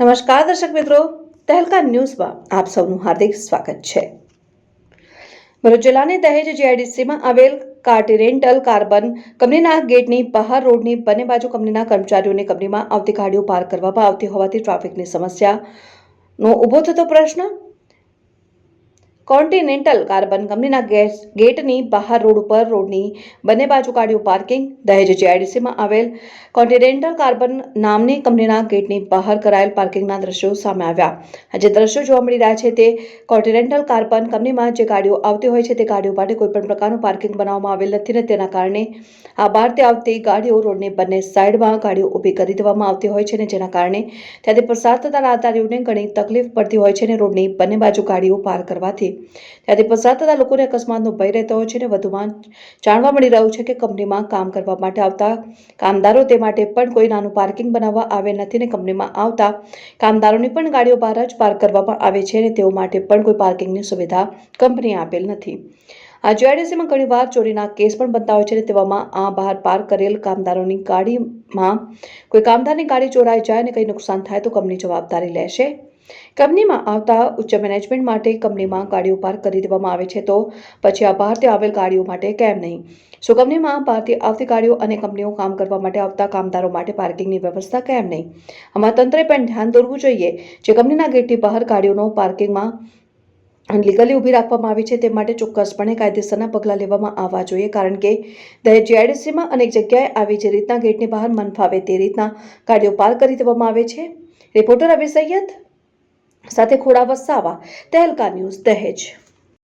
નમસ્કાર દર્શક મિત્રો, તહેલકા ન્યૂઝમાં આપ સૌનું હાર્દિક સ્વાગત છે. ભરૂચ જિલ્લાની દહેજ જીઆઈડીસીમાં આવેલ કાર્ટિરેન્ટલ કાર્બન કંપનીના ગેટની બહાર રોડની બંને બાજુ કંપનીના કર્મચારીઓને કંપનીમાં આવતી ગાડીઓ પાર્ક કરવામાં આવતી હોવાથી ટ્રાફિકની સમસ્યાનો ઊભો થતો પ્રશ્ન કોન્ટિનેન્ટલ કાર્બન કંપનીના ગેસ ગેટની બહાર રોડ ઉપર રોડની બંને બાજુ ગાડીઓ પાર્કિંગ. દહેજ જીઆઈડીસીમાં આવેલ કોન્ટિનેન્ટલ કાર્બન નામની કંપનીના ગેટની બહાર કરાયેલ પાર્કિંગના દ્રશ્યો સામે આવ્યા. જે દ્રશ્યો જોવા મળી રહ્યા છે તે કોન્ટિનેન્ટલ કાર્બન કંપનીમાં જે ગાડીઓ આવતી હોય છે તે ગાડીઓ માટે કોઈપણ પ્રકારનું પાર્કિંગ બનાવવામાં આવેલ નથી ને તેના કારણે આ બહારથી આવતી ગાડીઓ રોડની બંને સાઈડમાં ગાડીઓ ઊભી કરી દેવામાં આવતી હોય છે ને જેના કારણે ત્યાંથી પસાર થતા રાહદારીઓને ઘણી તકલીફ પડતી હોય છે ને રોડની બંને બાજુ ગાડીઓ પાર કરવાથી. ત્યાંથી પસાર થતા લોકોને અકસ્માતનો ભય રહેતો હોય છે અને વધુમાં જાણવા મળી રહ્યું છે કે કંપનીમાં કામ કરવા માટે આવતા કામદારો તે માટે પણ કોઈ નાનું પાર્કિંગ બનાવવા આવે નથી ને કંપનીમાં આવતા કામદારોની પણ ગાડીઓ બહાર જ પાર્ક કરવામાં આવે છે અને તેઓ માટે પણ કોઈ પાર્કિંગની સુવિધા કંપનીએ આપેલ નથી. આ જીઆઈડીસીમાં ઘણીવાર ચોરીના કેસ પણ બનતા હોય છે અને તેવામાં આ બહાર પાર્ક કરેલ કામદારોની ગાડીમાં કોઈ કામદારની ગાડી ચોરાઈ જાય અને કંઈ નુકસાન થાય તો કંપની જવાબદારી લેશે. કંપનીમાં આવતા ઉચ્ચ મેનેજમેન્ટ માટે કંપનીમાં ગાડીઓ પાર્ક કરી દેવામાં આવે છે તો પછી આ બહારથી આવેલ ગાડીઓ માટે કેમ નહીં? શું કંપનીમાં બહારથી આવતી ગાડીઓ અને કંપનીઓ કામ કરવા માટે આવતા કામદારો માટે પાર્કિંગની વ્યવસ્થા કેમ નહીં? આમાં તંત્રે પણ ધ્યાન દોરવું જોઈએ જે કંપનીના ગેટની બહાર ગાડીઓનો પાર્કિંગમાં લીગલી ઊભી રાખવામાં આવી છે તે માટે ચોક્કસપણે કાયદેસરના પગલાં લેવામાં આવવા જોઈએ કારણ કે દહેજ જીઆઈડીસીમાં અનેક જગ્યાએ આવી જે રીતના ગેટની બહાર મન ફાવે તે રીતના ગાડીઓ પાર્ક કરી દેવામાં આવે છે. રિપોર્ટર અભિ સૈયદ સાથે ખોડા વસાવા તહેલકા ન્યૂઝ દહેજ.